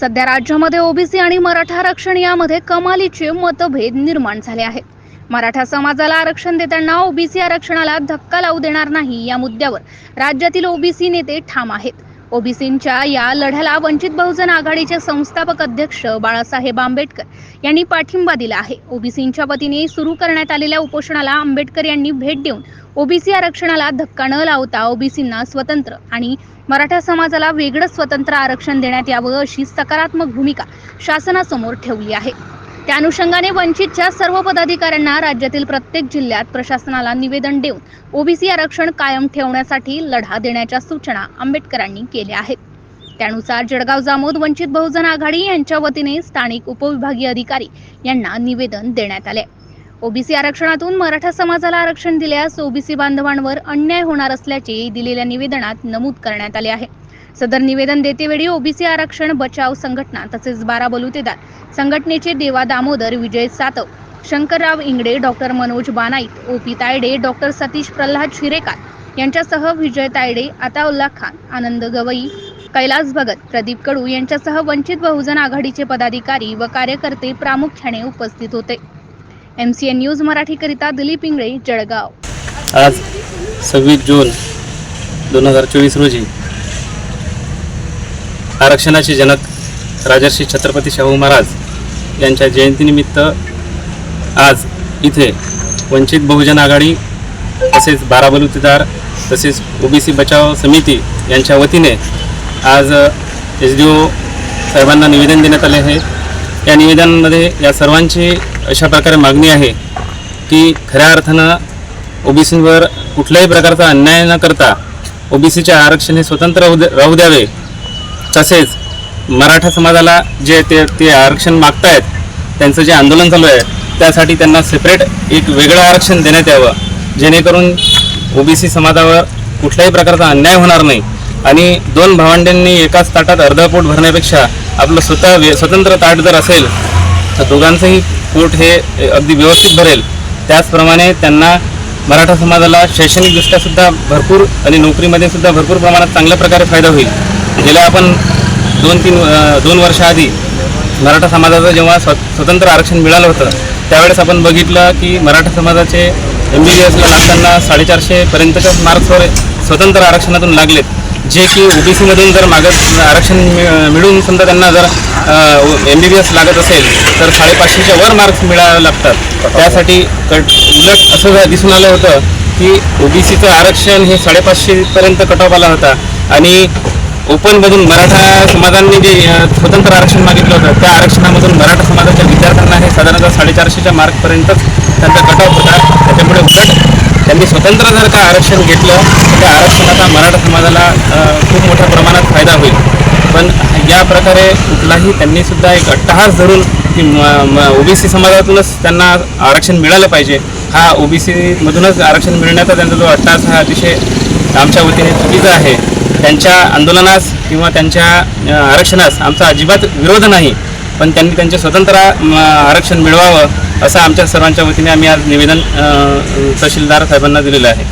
सध्या राज्यामध्ये ओबीसी आणि मराठा आरक्षण यामध्ये कमालीचे मतभेद निर्माण झाले आहेत. मराठा समाजाला आरक्षण देताना ओबीसी आरक्षणाला धक्का लावू देणार नाही या मुद्द्यावर राज्यातील ओबीसी नेते ठाम आहेत. ओबीसींच्या या लढ्याला वंचित बहुजन आघाडीचे संस्थापक अध्यक्ष बाळासाहेब आंबेडकर यांनी पाठिंबा दिला आहे. ओबीसींच्या वतीने सुरू करण्यात आलेल्या उपोषणाला आंबेडकर यांनी भेट देऊन ओबीसी आरक्षणाला धक्का न लावता ओबीसींना स्वतंत्र आणि मराठा समाजाला वेगळं स्वतंत्र आरक्षण देण्यात यावं अशी सकारात्मक भूमिका शासनासमोर ठेवली आहे. त्या अनुषंगाने वंचितच्या सर्व पदाधिकाऱ्यांना राज्यातील प्रत्येक जिल्ह्यात प्रशासनाला निवेदन देऊन ओबीसी आरक्षण कायम ठेवण्यासाठी लढा देण्याच्या सूचना आंबेडकरांनी केल्या आहेत. त्यानुसार जळगाव जामोद वंचित बहुजन आघाडी यांच्या वतीने स्थानिक उपविभागीय अधिकारी यांना निवेदन देण्यात आले. ओबीसी आरक्षणातून मराठा समाजाला आरक्षण दिल्यास ओबीसी बांधवांवर अन्याय होणार असल्याचे दिलेल्या निवेदनात नमूद करण्यात आले आहे. सदर निवेदन देतेवेळी ओबीसी आरक्षण बचाव संघटना तसेच बारा बलुतेदार संघटनेचे Deva Damodar Vijay Satav Shankarrao Ingde doctor Manoj Banait OP Tayde doctor Satish Pralhad Shirekar यांच्यासह विजय तायडे अताउल्ला खान आनंद गवई कैलास भगत प्रदीप कडू यांच्यासह वंचित बहुजन आघाडीचे पदाधिकारी व कार्यकर्ते प्रामुख्याने उपस्थित होते. एम सी एन न्यूज मराठीकरिता दिलीप इंगळे जळगाव. आज सव्वीस जून दोन हजार चोवीस रोजी आरक्षणाचे जनक राजर्षी छत्रपती शाहू महाराज यांच्या जयंतीनिमित्त आज इथे वंचित बहुजन आघाडी तसेच बाराबलुतेदार तसेच ओबीसी बचाव समिती यांच्या वतीने आज एस डी ओ साहेबांना निवेदन देण्यात आले आहे. या निवेदनामध्ये या सर्वांची अशा प्रकारे मागणी आहे की खऱ्या अर्थानं ओबीसीवर कुठल्याही प्रकारचा अन्याय न करता ओबीसीचे आरक्षण हे स्वतंत्र राहू राहू द्यावे. तसेच मराठा समाजाला जे ते ते आरक्षण मागतायत त्यांचं जे आंदोलन चालू आहे त्यासाठी त्यांना सेपरेट एक वेगळं आरक्षण देण्यात यावं. जेणेकरून ओबीसी समाजावर कुठल्याही प्रकारचा अन्याय होणार नाही. आणि दोन भावंडांनी एकाच ताटात अर्ध पोट भरण्यापेक्षा आपलं स्वतः वे- स्वतंत्र ताट जर असेल तर दोघांचंही पोट हे अगदी व्यवस्थित भरेल. त्याचप्रमाणे त्यांना मराठा समाजाला शैक्षणिकदृष्ट्यासुद्धा भरपूर आणि नोकरीमध्ये सुद्धा भरपूर प्रमाणात चांगल्या प्रकारे फायदा होईल. गेल्या आपण दोन तीन दोन वर्षाआधी मराठा समाजाचं जेव्हा स्व स्वतंत्र आरक्षण मिळालं होतं त्यावेळेस आपण बघितलं की मराठा समाजाचे एम बी बी एसला लागताना साडेचारशेपर्यंतच्या मार्क्सवर स्वतंत्र आरक्षणातून लागलेत. जे की ओ बी सीमधून जर मागत आरक्षण मिळून समजा त्यांना जर एम बी बी एस लागत असेल तर साडेपाचशेच्या वर मार्क्स मिळावे लागतात. त्यासाठी कट उलट असं दिसून आलं होतं की ओ बी सीचं आरक्षण हे साडेपाचशेपर्यंत कट ऑफ आला होता. आणि ओपनमधून मराठा समाजांनी जे स्वतंत्र आरक्षण मागितलं होतं त्या आरक्षणामधून मराठा समाजाच्या विद्यार्थ्यांना हे साधारणतः साडेचारशेच्या मार्कपर्यंतच त्यांचा कट होता. त्याच्यामुळे उलट त्यांनी स्वतंत्र जर का आरक्षण घेतलं तर त्या आरक्षणाचा मराठा समाजाला खूप मोठ्या प्रमाणात फायदा होईल. पण या प्रकारे कुठलाही त्यांनी सुद्धा एक अट्टहास धरून की ओबीसी समाजातूनच त्यांना आरक्षण मिळालं पाहिजे. हा ओबीसीमधूनच आरक्षण मिळण्याचा त्यांचा जो अट्टहास हा अतिशय आमच्या वतीने चुकीचा आहे. त्यांच्या आंदोलनास किंवा त्यांच्या आरक्षणास आमचा अजिबात विरोध नाही. पण त्यांनी त्यांचे स्वतंत्र आरक्षण मिळवावं असं आमच्या सर्वांच्या वतीने आम्ही आज निवेदन तहसीलदार साहेबांना दिलेलं आहे.